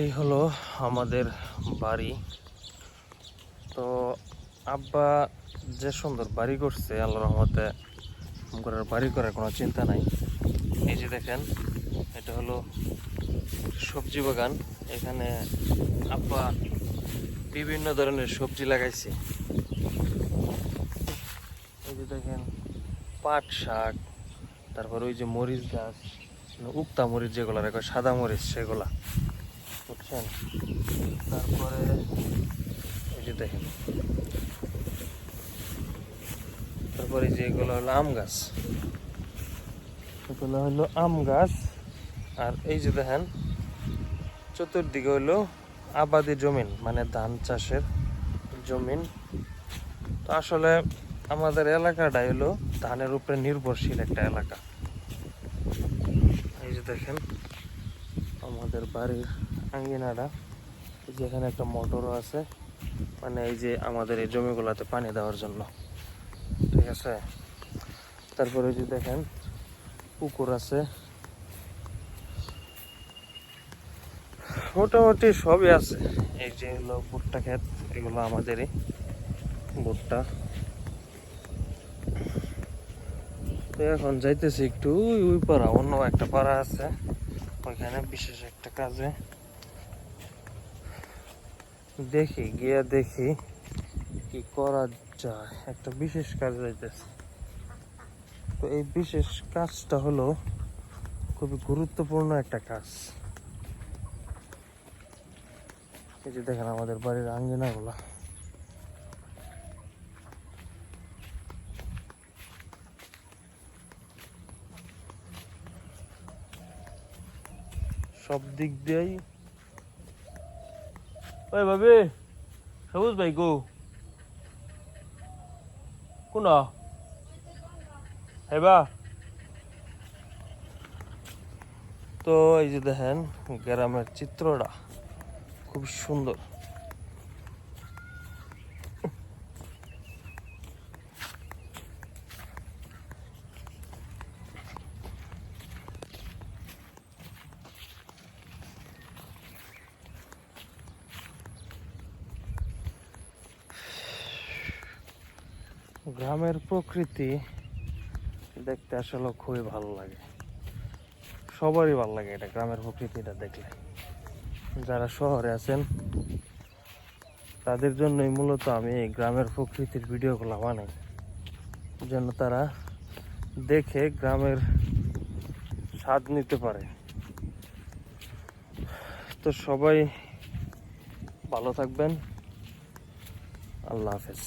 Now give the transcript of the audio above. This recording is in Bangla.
এই হলো আমাদের বাড়ি। তো আব্বা যে সুন্দর বাড়ি করছে আল্লাহ রহমতে আমগরের বাড়ি করার কোনো চিন্তা নাই। এই যে দেখেন, এটা হলো সবজি বাগান। এখানে আব্বা বিভিন্ন ধরনের সবজি লাগাইছে। এই যে দেখেন, পাট শাক, তারপর ওই যে মরিচ গাছ মানে উক্তা মরিচ যেগুলো সাদা মরিচ, সেগুলা। বুঝছেন তারপরে এই যে দেখেন। তারপরে যেগুলো হলো আম গাছ। এগুলো হলো আম গাছ। আর এই যে দেখেন, চতুর্দিকে হলো আবাদি জমিন মানে ধান চাষের জমিন। তো আসলে আমাদের এলাকাটাই হলো ধানের উপরে নির্ভরশীল একটা এলাকা। এই যে দেখেন আমাদের বাড়ির আঙ্গিনাটা এই যে একটা মোটরও আছে মানে এই যে আমাদের এই জমিগুলোতে পানি দেওয়ার জন্য। ঠিক আছে? তারপরে যে দেখেন, পুকুর আছে। মোটামুটি সবই আছে। এই যে হলো ভুট্টা ক্ষেত, এগুলো আমাদেরই ভুট্টা। তো এখন যাইতেছি একটু ওই পাড়া, অন্য একটা পাড়া আছে। বিশেষ একটা কাজে। দেখি, গিয়ে দেখি কি করা যায়। একটা বিশেষ কাজ যাইতেছে। তো এই বিশেষ কাজটা হলো খুবই গুরুত্বপূর্ণ একটা কাজ। এই যে দেখেন আমাদের বাড়ির আঙ্গিনাগুলো। সব দিক দিয়েই। ওই ভাবি, সবুজ ভাই গো। কোন? হেবা। তো এই যে দেখেন, গ্রামের চিত্রটা খুব সুন্দর। গ্রামের প্রকৃতি দেখতে আসলে খুবই ভালো লাগে। সবারই ভালো লাগে এটা, গ্রামের প্রকৃতিটা দেখলে। যারা শহরে আছেন, তাদের জন্যই মূলত আমি এই গ্রামের প্রকৃতির ভিডিওগুলো বানাই। যেন তারা দেখে গ্রামের স্বাদ নিতে পারে। তো সবাই ভালো থাকবেন। আল্লাহ হাফেজ।